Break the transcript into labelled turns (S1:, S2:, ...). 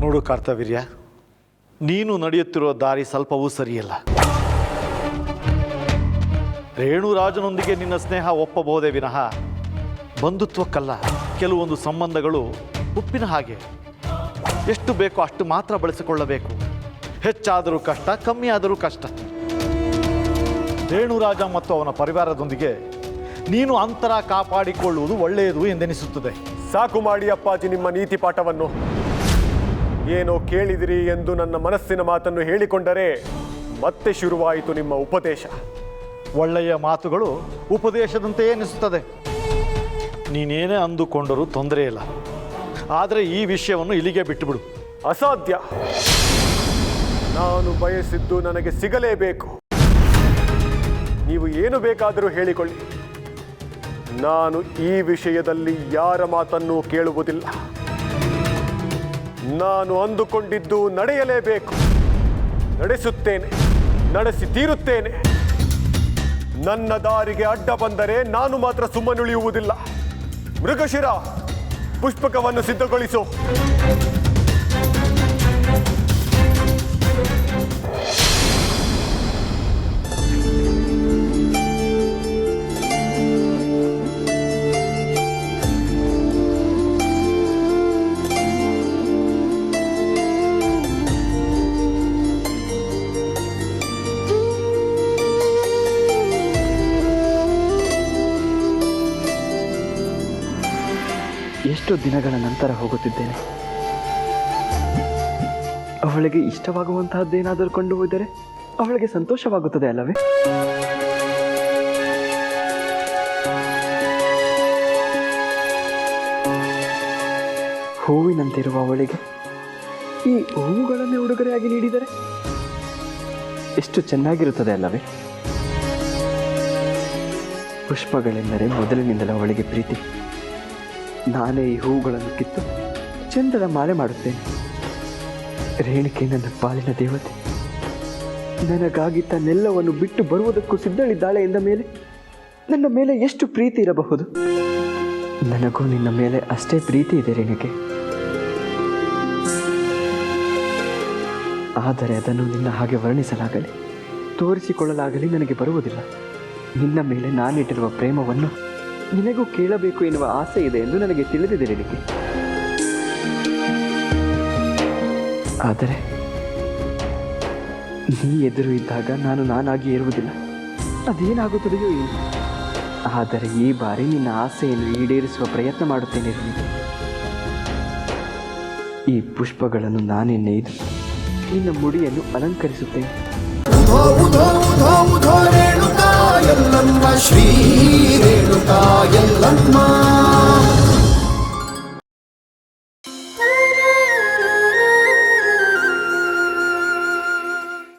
S1: ನೋಡು ಕಾರ್ತವೀರ್ಯ ನೀನು ನಡೆಯುತ್ತಿರುವ ದಾರಿ ಸ್ವಲ್ಪವೂ ಸರಿಯಲ್ಲ. ರೇಣುರಾಜನೊಂದಿಗೆ ನಿನ್ನ ಸ್ನೇಹ ಒಪ್ಪಬಹುದೇ ವಿನಃ? ಬಂಧುತ್ವಕ್ಕಲ್ಲ, ಕೆಲವೊಂದು ಸಂಬಂಧಗಳು ಉಪ್ಪಿನ ಹಾಗೆ. ಎಷ್ಟು ಬೇಕೋ ಅಷ್ಟು ಮಾತ್ರ ಬಳಸಿಕೊಳ್ಳಬೇಕು. ಹೆಚ್ಚಾದರೂ ಕಷ್ಟ ಕಮ್ಮಿ ಆದರೂ ಕಷ್ಟ. ರೇಣುರಾಜ ಮತ್ತು ಅವನ ಪರಿವಾರದೊಂದಿಗೆ ನೀನು ಅಂತರ ಕಾಪಾಡಿಕೊಳ್ಳುವುದು ಒಳ್ಳೆಯದು ಎಂದೆನಿಸುತ್ತದೆ.
S2: ಸಾಕು ಮಾಡಿ ಅಪ್ಪಾಜಿ ನಿಮ್ಮ ನೀತಿ ಪಾಠವನ್ನು. ಏನೋ ಕೇಳಿದಿರಿ ಎಂದು ನನ್ನ ಮನಸ್ಸಿನ ಮಾತನ್ನು ಹೇಳಿಕೊಂಡರೆ ಮತ್ತೆ ಶುರುವಾಯಿತು ನಿಮ್ಮ ಉಪದೇಶ.
S1: ಒಳ್ಳೆಯ ಮಾತುಗಳು ಉಪದೇಶದಂತೆ ಎನಿಸುತ್ತದೆ. ನೀನೇನೇ ಅಂದುಕೊಂಡರೂ ತೊಂದರೆ ಇಲ್ಲ. ಆದರೆ ಈ ವಿಷಯವನ್ನು ಇಲ್ಲಿಗೆ ಬಿಟ್ಟುಬಿಡು.
S2: ಅಸಾಧ್ಯ. ನಾನು ಬಯಸಿದ್ದು ನನಗೆ ಸಿಗಲೇಬೇಕು. ನೀವು ಏನು ಬೇಕಾದರೂ ಹೇಳಿಕೊಳ್ಳಿ. ನಾನು ಈ ವಿಷಯದಲ್ಲಿ ಯಾರ ಮಾತನ್ನೂ ಕೇಳುವುದಿಲ್ಲ. ನಾನು ಅಂದುಕೊಂಡಿದ್ದು ನಡೆಯಲೇಬೇಕು. ನಡೆಸುತ್ತೇನೆ, ನಡೆಸಿ ತೀರುತ್ತೇನೆ. ನನ್ನ ದಾರಿಗೆ ಅಡ್ಡ ಬಂದರೆ ನಾನು ಮಾತ್ರ ಸುಮ್ಮನುಳಿಯುವುದಿಲ್ಲ. ಮೃಗಶಿರ, ಪುಷ್ಪಕವನ್ನು ಸಿದ್ಧಗೊಳಿಸು.
S3: ಎಷ್ಟು ದಿನಗಳ ನಂತರ ಹೋಗುತ್ತಿದ್ದೇನೆ. ಅವಳಿಗೆ ಇಷ್ಟವಾಗುವಂತಹದ್ದೇನಾದರೂ ಕಂಡು ಹೋದರೆ ಅವಳಿಗೆ ಸಂತೋಷವಾಗುತ್ತದೆ ಅಲ್ಲವೇ? ಹೂವಿನಂತಿರುವ ಅವಳಿಗೆ ಈ ಹೂವುಗಳನ್ನೇ ಉಡುಗೊರೆಯಾಗಿ ನೀಡಿದರೆ ಎಷ್ಟು ಚೆನ್ನಾಗಿರುತ್ತದೆ ಅಲ್ಲವೇ? ಪುಷ್ಪಗಳೆಂದರೆ ಮೊದಲಿನಿಂದಲೂ ಅವಳಿಗೆ ಪ್ರೀತಿ. ನಾನೇ ಈ ಹೂಗಳನ್ನು ಕಿತ್ತು ಚಂದದ ಮಾಲೆ ಮಾಡುತ್ತೇನೆ. ರೇಣಿಕೆ ನನ್ನ ಪಾಲಿನ ದೇವತೆ. ನನಗಾಗಿ ತನ್ನೆಲ್ಲವನ್ನು ಬಿಟ್ಟು ಬರುವುದಕ್ಕೂ ಸಿದ್ಧಳಿದ್ದಾಳೆ ಎಂದ ಮೇಲೆ ನನ್ನ ಮೇಲೆ ಎಷ್ಟು ಪ್ರೀತಿ ಇರಬಹುದು? ನನಗೂ ನಿನ್ನ ಮೇಲೆ ಅಷ್ಟೇ ಪ್ರೀತಿ ಇದೆ ರೇಣಿಕೆ. ಆದರೆ ಅದನ್ನು ನಿನ್ನ ಹಾಗೆ ವರ್ಣಿಸಲಾಗಲಿ. ತೋರಿಸಿಕೊಳ್ಳಲಾಗಲಿ ನನಗೆ ಬರುವುದಿಲ್ಲ. ನಿನ್ನ ಮೇಲೆ ನಾನಿಟ್ಟಿರುವ ಪ್ರೇಮವನ್ನು ನಿನಗೂ ಕೇಳಬೇಕು ಎನ್ನುವ ಆಸೆ ಇದೆ ಎಂದು ನನಗೆ ತಿಳಿದಿದೆ ನಿನಗೆ. ಆದರೆ, ನೀ ಎದುರು ಇದ್ದಾಗ ನಾನು ನಾನಾಗಿ ಇರುವುದಿಲ್ಲ ಅದೇನಾಗುತ್ತದೆಯೋ ಏನು? ಆದರೆ ಈ ಬಾರಿ ನಿನ್ನ ಆಸೆಯನ್ನು ಈಡೇರಿಸುವ ಪ್ರಯತ್ನ ಮಾಡುತ್ತೇನೆ ಈ ಪುಷ್ಪಗಳನ್ನು ನಾನೇ ನೇಯ್ದು ನಿನ್ನ ಮುಡಿಯನ್ನು ಅಲಂಕರಿಸುತ್ತೇನೆ.
S4: ಶ್ರೀ